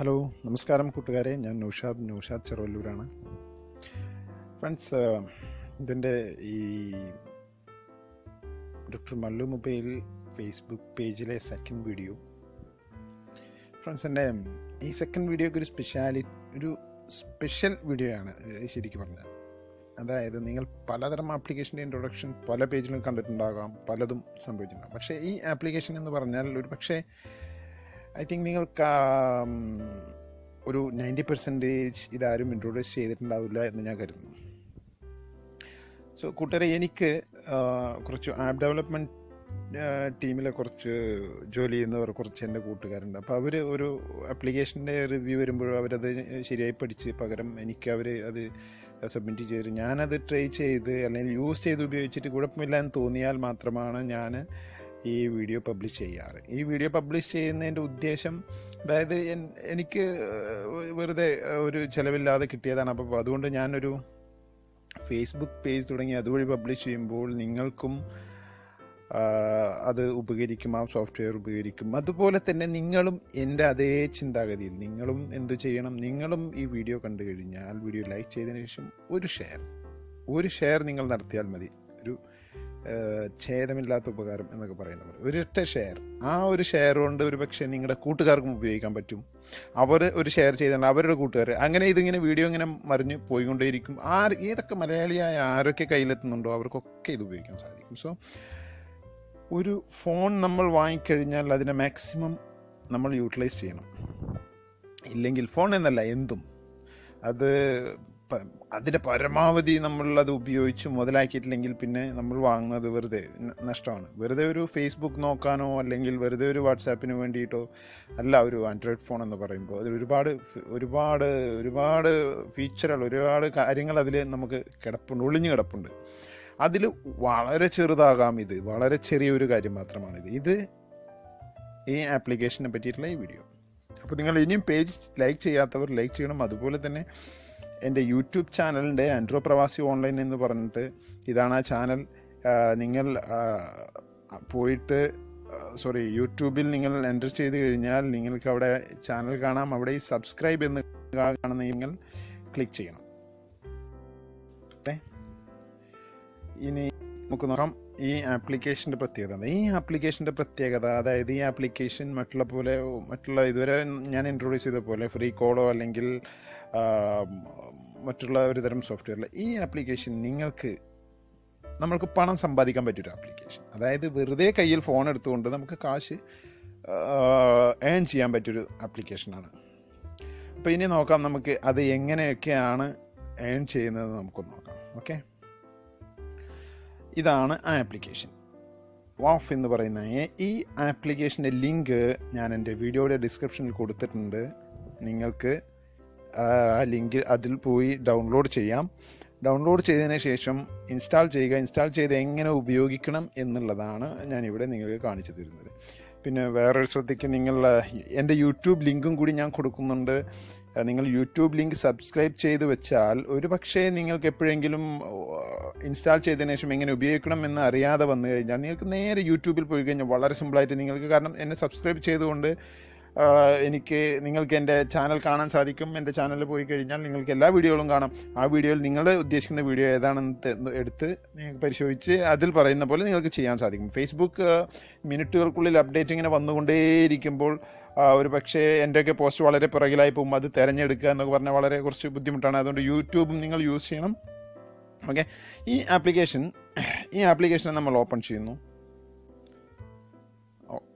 Hello നമസ്കാരം കൂട്ടുകാരെ. ഞാൻ നൗഷാദ് നൗഷാദ് ചെറുവല്ലൂരാണ്. ഫ്രണ്ട്സ് ഇതിന്റെ ഈ ഡോക്ടർ മല്ലു മൊബൈൽ ഫേസ്ബുക്ക് പേജിലെ സെക്കൻഡ് വീഡിയോ ഫ്രണ്ട്സ് എന്റെ ഈ സെക്കൻഡ് വീഡിയോയ്ക്ക് ഒരു സ്പെഷ്യാലി ഒരു സ്പെഷ്യൽ വീഡിയോ ആണ് ശരിക്കും പറഞ്ഞാൽ. അതായത് നിങ്ങൾ പലതരം ആപ്ലിക്കേഷന്റെ ഇൻട്രൊഡക്ഷൻ പല പേജിലും കണ്ടിട്ടുണ്ടാകാം പലതും സംഭവിച്ചിട്ടുണ്ടാകും. പക്ഷേ ഈ ആപ്ലിക്കേഷൻ എന്ന് പറഞ്ഞാൽ ഒരു പക്ഷേ ഐ തിങ്ക് നിങ്ങൾ ഒരു നയന്റി പെർസെന്റേജ് ഇതാരും ഇൻട്രൊഡ്യൂസ് ചെയ്തിട്ടുണ്ടാവില്ല എന്ന് ഞാൻ കരുതുന്നു. സോ കൂട്ടുകാരെ എനിക്ക് കുറച്ച് ആപ്പ് ഡെവലപ്മെന്റ് ടീമിലെ കുറച്ച് ജോലി ചെയ്യുന്നവർ കുറച്ച് എന്റെ കൂട്ടുകാരുണ്ട്. അപ്പോൾ അവർ ഒരു ആപ്ലിക്കേഷന്റെ റിവ്യൂ വരുമ്പോഴും അവരത് ശരിയായി പഠിച്ച് പകരം എനിക്ക് അവർ അത് സബ്മിറ്റ് ചെയ്ത് ഞാനത് ട്രൈ ചെയ്ത് അല്ലെങ്കിൽ യൂസ് ചെയ്ത് ഉപയോഗിച്ചിട്ട് കുഴപ്പമില്ല എന്ന് തോന്നിയാൽ മാത്രമാണ് ഞാൻ ഈ വീഡിയോ പബ്ലിഷ് ചെയ്യാറ്. ഈ വീഡിയോ പബ്ലിഷ് ചെയ്യുന്നതിന്റെ ഉദ്ദേശം അതായത് എനിക്ക് വെറുതെ ഒരു ചിലവില്ലാതെ കിട്ടിയതാണ്. അപ്പോൾ അതുകൊണ്ട് ഞാനൊരു ഫേസ്ബുക്ക് പേജ് തുടങ്ങി അതുവഴി പബ്ലിഷ് ചെയ്യുമ്പോൾ നിങ്ങൾക്കും അത് ഉപകരിക്കും ആ സോഫ്റ്റ്വെയർ ഉപകരിക്കും. അതുപോലെ തന്നെ നിങ്ങളും എന്റെ അതേ ചിന്താഗതിയിൽ നിങ്ങളും എന്ത് ചെയ്യണം നിങ്ങളും ഈ വീഡിയോ കണ്ടു കഴിഞ്ഞാൽ വീഡിയോ ലൈക്ക് ചെയ്തതിന് ശേഷം ഒരു ഷെയർ ഒരു ഷെയർ നിങ്ങൾ നടത്തിയാൽ മതി. ഛേദമില്ലാത്ത ഉപകാരം എന്നൊക്കെ പറയുന്ന പോലെ. ഒരൊറ്റ ഷെയർ ആ ഒരു ഷെയർ കൊണ്ട് ഒരു പക്ഷേ നിങ്ങളുടെ കൂട്ടുകാർക്കും ഉപയോഗിക്കാൻ പറ്റും. അവർ ഒരു ഷെയർ ചെയ്താൽ അവരുടെ കൂട്ടുകാർ അങ്ങനെ ഇതിങ്ങനെ വീഡിയോ ഇങ്ങനെ മറിഞ്ഞ് പോയിക്കൊണ്ടേയിരിക്കും. ആ ഏതൊക്കെ മലയാളിയായ ആരൊക്കെ കയ്യിലെത്തുന്നുണ്ടോ അവർക്കൊക്കെ ഇത് ഉപയോഗിക്കാൻ സാധിക്കും. സോ ഒരു ഫോൺ നമ്മൾ വാങ്ങിക്കഴിഞ്ഞാൽ അതിനെ മാക്സിമം നമ്മൾ യൂട്ടിലൈസ് ചെയ്യണം. ഇല്ലെങ്കിൽ ഫോൺ എന്നല്ല എന്തും. അത് അതിന്റെ പരമാവധി നമ്മളത് ഉപയോഗിച്ച് മുതലാക്കിയിട്ടില്ലെങ്കിൽ പിന്നെ നമ്മൾ വാങ്ങുന്നത് വെറുതെ നഷ്ടമാണ്. വെറുതെ ഒരു ഫേസ്ബുക്ക് നോക്കാനോ അല്ലെങ്കിൽ വെറുതെ ഒരു വാട്സാപ്പിന് വേണ്ടിയിട്ടോ അല്ല ഒരു ആൻഡ്രോയിഡ് ഫോൺ എന്ന് പറയുമ്പോൾ അതിൽ ഒരുപാട് ഒരുപാട് ഒരുപാട് ഫീച്ചറുകൾ ഒരുപാട് കാര്യങ്ങൾ അതിൽ നമുക്ക് കിടപ്പുണ്ട് ഒളിഞ്ഞു കിടപ്പുണ്ട്. അതിൽ വളരെ ചെറുതാകാം ഇത്. വളരെ ചെറിയൊരു കാര്യം മാത്രമാണിത് ഇത്. ഈ ആപ്ലിക്കേഷനെ പറ്റിയിട്ടുള്ള ഈ വീഡിയോ അപ്പോൾ നിങ്ങൾ ഇനിയും പേജ് ലൈക്ക് ചെയ്യാത്തവർ ലൈക്ക് ചെയ്യണം. അതുപോലെ തന്നെ എന്റെ യൂട്യൂബ് ചാനലിന്റെ ആൻഡ്രോ പ്രവാസി ഓൺലൈൻ എന്ന് പറഞ്ഞിട്ട് ഇതാണ് ആ ചാനൽ. നിങ്ങൾ പോയിട്ട് സോറി യൂട്യൂബിൽ നിങ്ങൾ എന്റർ ചെയ്ത് കഴിഞ്ഞാൽ നിങ്ങൾക്ക് അവിടെ ചാനൽ കാണാം. അവിടെ ഈ സബ്സ്ക്രൈബ് എന്ന് കാണുന്ന നിങ്ങൾ ക്ലിക്ക് ചെയ്യണം. ഓക്കെ. ഇനി നമുക്ക് നോക്കാം. ഈ ആപ്ലിക്കേഷന്റെ പ്രത്യേകത ഈ ആപ്ലിക്കേഷന്റെ പ്രത്യേകത അതായത് ഈ ആപ്ലിക്കേഷൻ മറ്റുള്ള പോലെ മറ്റുള്ള ഇതുവരെ ഞാൻ ഇൻട്രൊഡ്യൂസ് ചെയ്ത പോലെ ഫ്രീ കോളോ അല്ലെങ്കിൽ മറ്റുള്ള ഒരു തരം സോഫ്റ്റ്വെയറിൽ ഈ ആപ്ലിക്കേഷൻ നിങ്ങൾക്ക് നമ്മൾക്ക് പണം സമ്പാദിക്കാൻ പറ്റിയൊരു ആപ്ലിക്കേഷൻ അതായത് വെറുതെ കയ്യിൽ ഫോൺ എടുത്തുകൊണ്ട് നമുക്ക് കാശ് ഏൺ ചെയ്യാൻ പറ്റിയൊരു ആപ്ലിക്കേഷനാണ് അപ്പോൾ ഇനി നോക്കാം നമുക്ക് അത് എങ്ങനെയൊക്കെയാണ് ഏൺ ചെയ്യുന്നത് നമുക്കൊന്ന് നോക്കാം. ഓക്കെ ഇതാണ് ആ ആപ്ലിക്കേഷൻ വാഫ് എന്ന് പറയുന്ന ഈ- ആപ്ലിക്കേഷന്റെ ലിങ്ക് ഞാൻ എന്റെ വീഡിയോയുടെ ഡിസ്ക്രിപ്ഷനിൽ കൊടുത്തിട്ടുണ്ട്. നിങ്ങൾക്ക് ആ ലിങ്കിൽ അതിൽ പോയി ഡൗൺലോഡ് ചെയ്യാം. ഡൗൺലോഡ് ചെയ്തതിന് ശേഷം ഇൻസ്റ്റാൾ ചെയ്യുക. ഇൻസ്റ്റാൾ ചെയ്ത് എങ്ങനെ ഉപയോഗിക്കണം എന്നുള്ളതാണ് ഞാനിവിടെ നിങ്ങൾക്ക് കാണിച്ചു തരുന്നത്. പിന്നെ വേറൊരു ശ്രദ്ധയ്ക്ക് നിങ്ങൾ എന്റെ യൂട്യൂബ് ലിങ്കും കൂടി ഞാൻ കൊടുക്കുന്നുണ്ട്. നിങ്ങൾ യൂട്യൂബ് ലിങ്ക് സബ്സ്ക്രൈബ് ചെയ്ത് വെച്ചാൽ ഒരു പക്ഷേ നിങ്ങൾക്ക് എപ്പോഴെങ്കിലും ഇൻസ്റ്റാൾ ചെയ്തതിനു ശേഷം എങ്ങനെ ഉപയോഗിക്കണം എന്ന് അറിയാതെ വന്നു കഴിഞ്ഞാൽ നിങ്ങൾക്ക് നേരെ യൂട്യൂബിൽ പോയി കഴിഞ്ഞാൽ വളരെ സിമ്പിളായിട്ട് നിങ്ങൾക്ക് കാരണം എന്നെ സബ്സ്ക്രൈബ് ചെയ്തുകൊണ്ട് എനിക്ക് നിങ്ങൾക്ക് എന്റെ ചാനൽ കാണാൻ സാധിക്കും. എന്റെ ചാനലിൽ പോയി കഴിഞ്ഞാൽ നിങ്ങൾക്ക് എല്ലാ വീഡിയോകളും കാണാം. ആ വീഡിയോയിൽ നിങ്ങൾ ഉദ്ദേശിക്കുന്ന വീഡിയോ ഏതാണെന്ന് എടുത്ത് നിങ്ങൾക്ക് പരിശോധിച്ച് അതിൽ പറയുന്ന പോലെ നിങ്ങൾക്ക് ചെയ്യാൻ സാധിക്കും. ഫേസ്ബുക്ക് മിനിറ്റുകൾക്കുള്ളിൽ അപ്ഡേറ്റ് ഇങ്ങനെ വന്നുകൊണ്ടേയിരിക്കുമ്പോൾ ഒരു പക്ഷേ എന്റെയൊക്കെ പോസ്റ്റ് വളരെ പിറകിലായി പോകും. അത് തിരഞ്ഞെടുക്കുക എന്നൊക്കെ പറഞ്ഞാൽ വളരെ കുറച്ച് ബുദ്ധിമുട്ടാണ്. അതുകൊണ്ട് യൂട്യൂബും നിങ്ങൾ യൂസ് ചെയ്യണം. ഓക്കെ ഈ ആപ്ലിക്കേഷൻ ഈ ആപ്ലിക്കേഷനെ നമ്മൾ ഓപ്പൺ ചെയ്യുന്നു.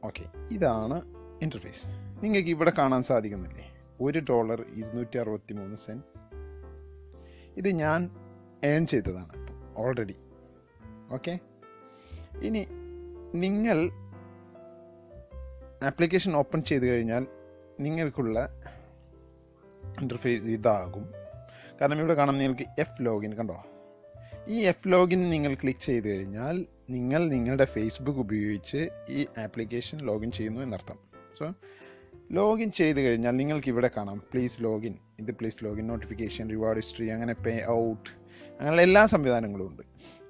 ഓക്കെ ഇതാണ് ഇന്റർഫേസ് നിങ്ങൾക്ക് ഇവിടെ കാണാൻ സാധിക്കുന്നില്ലേ? ഒരു ഡോളർ ഇരുന്നൂറ്റി അറുപത്തി മൂന്ന് സെന്റ് ഇത് ഞാൻ ഏൺ ചെയ്തതാണ് ഓൾറെഡി ഓക്കെ ഇനി നിങ്ങൾ ആപ്ലിക്കേഷൻ ഓപ്പൺ ചെയ്ത് കഴിഞ്ഞാൽ നിങ്ങൾക്കുള്ള ഇന്റർഫേസ് ഇതാകും. കാരണം ഇവിടെ കാണാം നിങ്ങൾക്ക് എഫ് ലോഗിൻ കണ്ടോ? ഈ എഫ് ലോഗിൻ നിങ്ങൾ ക്ലിക്ക് ചെയ്ത് കഴിഞ്ഞാൽ നിങ്ങൾ നിങ്ങളുടെ ഫേസ്ബുക്ക് ഉപയോഗിച്ച് ഈ ആപ്ലിക്കേഷൻ ലോഗിൻ ചെയ്യുന്നു എന്നർത്ഥം. സോ ലോഗിൻ ചെയ്ത് കഴിഞ്ഞാൽ നിങ്ങൾക്ക് ഇവിടെ കാണാം. പ്ലീസ് ലോഗിൻ ഇത് please login notification reward history അങ്ങനെ പേ ഔട്ട് അങ്ങനെയുള്ള എല്ലാ സംവിധാനങ്ങളും ഉണ്ട്.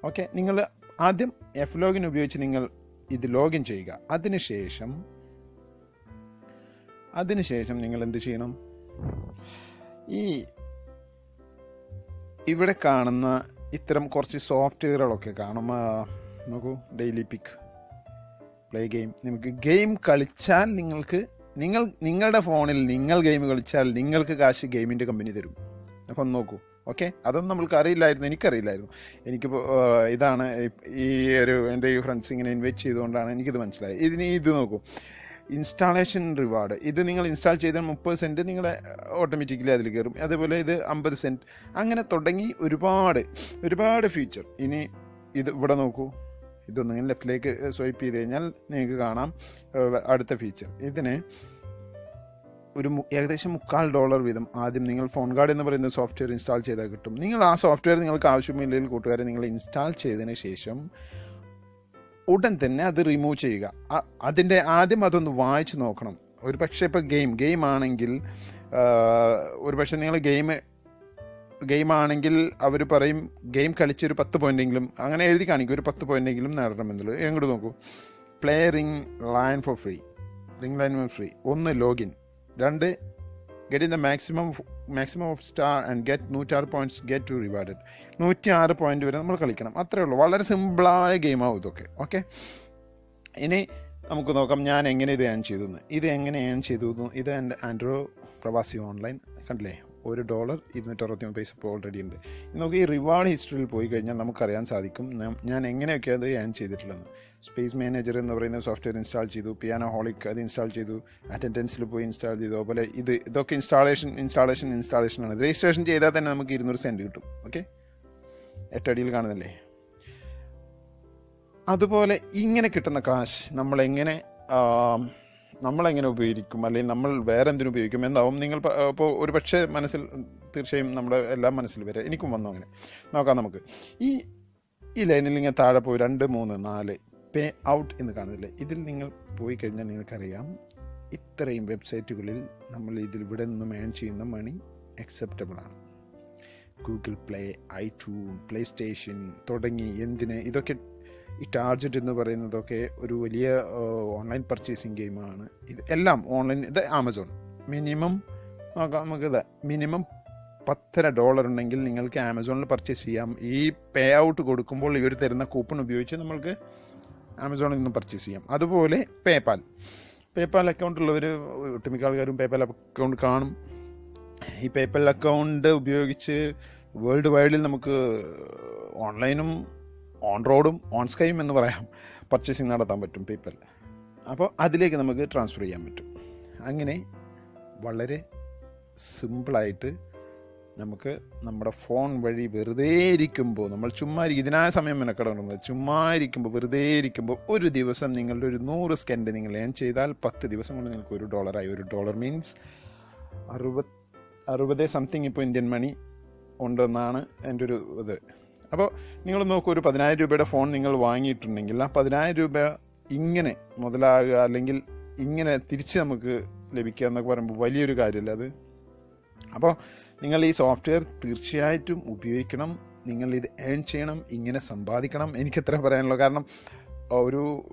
ഓക്കെ നിങ്ങൾ ആദ്യം എഫ് ലോഗിൻ ഉപയോഗിച്ച് നിങ്ങൾ ഇത് ലോഗിൻ ചെയ്യുക. അതിനുശേഷം അതിനുശേഷം നിങ്ങൾ എന്ത് ചെയ്യണം? ഈ ഇവിടെ കാണുന്ന ഇത്തരം കുറച്ച് സോഫ്റ്റ്വെയറുകളൊക്കെ കാണും. നോക്കൂ ഡെയിലി പിക്ക് പ്ലേ ഗെയിം നിങ്ങൾക്ക് ഗെയിം കളിച്ചാൽ നിങ്ങൾക്ക് നിങ്ങൾ നിങ്ങളുടെ ഫോണിൽ നിങ്ങൾ ഗെയിം കളിച്ചാൽ നിങ്ങൾക്ക് കാശ് ഗെയിമിന്റെ കമ്പനി തരും. അപ്പം നോക്കൂ. ഓക്കെ അതൊന്നും നമ്മൾക്ക് അറിയില്ലായിരുന്നു എനിക്കറിയില്ലായിരുന്നു. എനിക്കിപ്പോൾ ഇതാണ് ഈ ഒരു എന്റെ ഈ ഫ്രണ്ട്സ് ഇങ്ങനെ ഇൻവൈറ്റ് ചെയ്തുകൊണ്ടാണ് എനിക്കിത് മനസ്സിലായത്. ഇതിന് ഇത് നോക്കൂ. ഇൻസ്റ്റാളേഷൻ റിവാർഡ് ഇത് നിങ്ങൾ ഇൻസ്റ്റാൾ ചെയ്താൽ മുപ്പത് സെന്റ് നിങ്ങളെ ഓട്ടോമാറ്റിക്കലി അതിൽ കയറും. അതേപോലെ ഇത് അമ്പത് സെന്റ് അങ്ങനെ തുടങ്ങി ഒരുപാട് ഒരുപാട് ഫീച്ചർ ഇനി ഇത് ഇവിടെ നോക്കൂ. ഇതൊന്നും ലെഫ്റ്റിലേക്ക് സ്വൈപ്പ് ചെയ്ത് കഴിഞ്ഞാൽ നിങ്ങൾക്ക് കാണാം അടുത്ത ഫീച്ചർ ഇതിന് ഒരു ഏകദേശം മുക്കാൽ ഡോളർ വീതം ആദ്യം നിങ്ങൾ ഫോൺ കാർഡ് എന്ന് പറയുന്ന സോഫ്റ്റ്വെയർ ഇൻസ്റ്റാൾ ചെയ്താൽ കിട്ടും. നിങ്ങൾ ആ സോഫ്റ്റ്വെയർ നിങ്ങൾക്ക് ആവശ്യമില്ലെങ്കിൽ കൂട്ടുകാരെ നിങ്ങൾ ഇൻസ്റ്റാൾ ചെയ്തതിന് ശേഷം ഉടൻ തന്നെ അത് റിമൂവ് ചെയ്യുക. അതിന്റെ ആദ്യം അതൊന്ന് വായിച്ചു നോക്കണം. ഒരു പക്ഷേ ഇപ്പോൾ ഗെയിം ഗെയിം ആണെങ്കിൽ ഒരു പക്ഷേ നിങ്ങൾ ഗെയിം ഗെയിം ആണെങ്കിൽ അവർ പറയും ഗെയിം കളിച്ചൊരു പത്ത് പോയിന്റെങ്കിലും അങ്ങനെ എഴുതി കാണിക്കും ഒരു പത്ത് പോയിന്റെങ്കിലും നേടണമെന്നുള്ളത് എങ്ങോട്ട് നോക്കൂ. Play ring line four free ring line four free ഒന്ന് ലോഗിൻ രണ്ട് get in the maximum maximum of star and get നൂറ്റാറ് points get to rewarded നൂറ്റി ആറ് പോയിന്റ് വരെ നമ്മൾ കളിക്കണം. അത്രേ ഉള്ളൂ. വളരെ സിമ്പിളായ ഗെയിമാവും ഇതൊക്കെ. ഓക്കെ ഇനി നമുക്ക് നോക്കാം ഞാൻ എങ്ങനെ ഇത് ഏൺ ചെയ്തു ഇത് എങ്ങനെ ഏൺ ചെയ്തു ഇത് എന്റെ ആൻഡ്രോ പ്രവാസി ഓൺലൈൻ കണ്ടില്ലേ? ഒരു ഡോളർ ഇരുന്നൂറ്ററുപത്തി പൈസ ഇപ്പോൾ ഓൾറെഡി ഉണ്ട്. നമുക്ക് ഈ റിവാർഡ് ഹിസ്റ്ററിയിൽ പോയി കഴിഞ്ഞാൽ നമുക്കറിയാൻ സാധിക്കും ഞാൻ എങ്ങനെയൊക്കെ അത് ഏൺ ചെയ്തിട്ടുള്ളതെന്ന് സ്പേസ് മാനേജർ എന്ന് പറയുന്ന സോഫ്റ്റ്വെയർ ഇൻസ്റ്റാൾ ചെയ്തു പിയാനോ ഹോളിക് അത് ഇൻസ്റ്റാൾ ചെയ്തു അറ്റൻഡൻസിൽ പോയി ഇൻസ്റ്റാൾ ചെയ്തു അതുപോലെ ഇത് ഇതൊക്കെ ഇൻസ്റ്റാളേഷൻ ഇൻസ്റ്റാളേഷൻ ഇൻസ്റ്റാളേഷൻ ആണ്. രജിസ്ട്രേഷൻ ചെയ്താൽ തന്നെ നമുക്ക് ഇരുന്നൂറ് സെന്റ് കിട്ടും. ഓക്കെ എട്ടടിയിൽ കാണുന്നില്ലേ അതുപോലെ ഇങ്ങനെ കിട്ടുന്ന കാശ് ആം, നമ്മളെങ്ങനെ ഉപയോഗിക്കും? അല്ലെങ്കിൽ നമ്മൾ വേറെ എന്തിനു ഉപയോഗിക്കും എന്താവും നിങ്ങൾ ഇപ്പോൾ ഒരു പക്ഷേ മനസ്സിൽ തീർച്ചയായും നമ്മുടെ എല്ലാം മനസ്സിൽ വരെ എനിക്കും വന്നു അങ്ങനെ. നോക്കാം നമുക്ക്. ഈ ഈ ലൈനിൽ ഇങ്ങനെ താഴെ പോയി രണ്ട് മൂന്ന് നാല് പേ ഔട്ട് എന്ന് കാണുന്നില്ലേ? ഇതിൽ നിങ്ങൾ പോയി കഴിഞ്ഞാൽ നിങ്ങൾക്കറിയാം ഇത്രയും വെബ്സൈറ്റുകളിൽ നമ്മൾ ഇതിൽ ഇവിടെ നിന്നും ഏൺ ചെയ്യുന്ന മണി അക്സെപ്റ്റബിൾ ആണ്. Google play iTune PlayStation തുടങ്ങി എന്തിന് ഇതൊക്കെ ഈ ടാർജറ്റ് എന്ന് പറയുന്നതൊക്കെ ഒരു വലിയ ഓൺലൈൻ പർച്ചേസിങ് ഗെയിമാണ് ഇത് എല്ലാം ഓൺലൈൻ ഇത് ആമസോൺ മിനിമം നോക്കാം നമുക്ക് ഇത് മിനിമം പത്തര ഡോളർ ഉണ്ടെങ്കിൽ നിങ്ങൾക്ക് ആമസോണിൽ പർച്ചേസ് ചെയ്യാം. ഈ പേ ഔട്ട് കൊടുക്കുമ്പോൾ ഇവർ തരുന്ന കൂപ്പൺ ഉപയോഗിച്ച് നമ്മൾക്ക് ആമസോണിൽ നിന്ന് പർച്ചേസ് ചെയ്യാം. അതുപോലെ പേപ്പാൽ പേപ്പാൽ അക്കൗണ്ട് ഉള്ളവർ ഒട്ടുമിക്ക ആൾക്കാരും പേപ്പാൽ അക്കൗണ്ട് കാണും. ഈ പേപ്പാൽ അക്കൗണ്ട് ഉപയോഗിച്ച് വേൾഡ് വൈഡിൽ നമുക്ക് ഓൺലൈനും ഓൺ റോഡും ഓൺ സ്കൈയും എന്ന് പറയാം. പർച്ചേസിങ് നടത്താൻ പറ്റും പേപ്പൽ അപ്പോൾ അതിലേക്ക് നമുക്ക് ട്രാൻസ്ഫർ ചെയ്യാൻ പറ്റും. അങ്ങനെ വളരെ സിമ്പിളായിട്ട് നമുക്ക് നമ്മുടെ ഫോൺ വഴി വെറുതെ ഇരിക്കുമ്പോൾ നമ്മൾ ചുമ്മാ ഇതിനായ സമയം മെനക്കെടുന്നത് ചുമ്മാ ഇരിക്കുമ്പോൾ വെറുതെ ഇരിക്കുമ്പോൾ ഒരു ദിവസം നിങ്ങളുടെ ഒരു നൂറ് സ്കെൻഡ് നിങ്ങൾ ഏൺ ചെയ്താൽ പത്ത് ദിവസം കൊണ്ട് നിങ്ങൾക്ക് ഒരു ഡോളറായി ഒരു ഡോളർ മീൻസ് അറുപത് അറുപത് സംതിങ് ഇപ്പോൾ ഇന്ത്യൻ മണി ഉണ്ടെന്നാണ് എന്റെ ഒരു ഇത്. അപ്പോൾ നിങ്ങൾ നോക്കൂ ഒരു പതിനായിരം രൂപയുടെ ഫോൺ നിങ്ങൾ വാങ്ങിയിട്ടുണ്ടെങ്കിൽ ആ പതിനായിരം രൂപ ഇങ്ങനെ മുതലാകുക അല്ലെങ്കിൽ ഇങ്ങനെ തിരിച്ച് നമുക്ക് ലഭിക്കുക എന്നൊക്കെ പറയുമ്പോൾ വലിയൊരു കാര്യമല്ല അത്? അപ്പോൾ നിങ്ങൾ ഈ സോഫ്റ്റ്വെയർ തീർച്ചയായിട്ടും ഉപയോഗിക്കണം നിങ്ങൾ ഇത് ഏൺ ചെയ്യണം ഇങ്ങനെ സമ്പാദിക്കണം. എനിക്കത്ര പറയാനുള്ളൂ. കാരണം ഒരു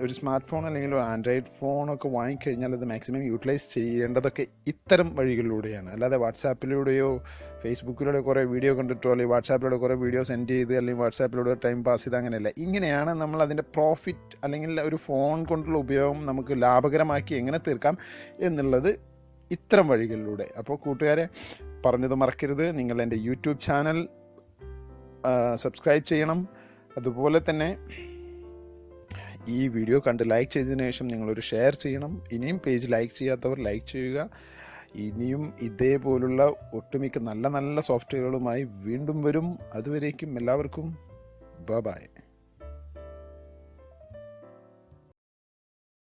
ഒരു സ്മാർട്ട് ഫോൺ അല്ലെങ്കിൽ ഒരു ആൻഡ്രോയിഡ് ഫോണൊക്കെ വാങ്ങിക്കഴിഞ്ഞാൽ അത് മാക്സിമം യൂട്ടിലൈസ് ചെയ്യേണ്ടതൊക്കെ ഇത്തരം വഴികളിലൂടെയാണ്. അല്ലാതെ വാട്സാപ്പിലൂടെയോ ഫേസ്ബുക്കിലൂടെ കുറേ വീഡിയോ കണ്ടിട്ടോ അല്ലെങ്കിൽ വാട്സാപ്പിലൂടെ കുറേ വീഡിയോ സെൻഡ് ചെയ്ത് അല്ലെങ്കിൽ വാട്സാപ്പിലൂടെ ടൈം പാസ് ചെയ്ത് അങ്ങനെയല്ല. ഇങ്ങനെയാണ് നമ്മൾ അതിന്റെ പ്രോഫിറ്റ് അല്ലെങ്കിൽ ഒരു ഫോൺ കൊണ്ടുള്ള ഉപയോഗം നമുക്ക് ലാഭകരമാക്കി എങ്ങനെ തീർക്കാം എന്നുള്ളത് ഇത്തരം വഴികളിലൂടെ. അപ്പോൾ കൂട്ടുകാരെ പറഞ്ഞത് മറക്കരുത്. നിങ്ങൾ എന്റെ യൂട്യൂബ് ചാനൽ സബ്സ്ക്രൈബ് ചെയ്യണം. അതുപോലെ തന്നെ ഈ വീഡിയോ കണ്ട് ലൈക്ക് ചെയ്തതിനു ശേഷം നിങ്ങളൊരു ഷെയർ ചെയ്യണം. ഇനിയും പേജ് ലൈക്ക് ചെയ്യാത്തവർ ലൈക്ക് ചെയ്യുക. ഇനിയും ഇതേപോലുള്ള ഒട്ടുമിക്ക നല്ല നല്ല സോഫ്റ്റ്വെയറുകളുമായി വീണ്ടും വരും. അതുവരേക്കും എല്ലാവർക്കും ബ ബായ്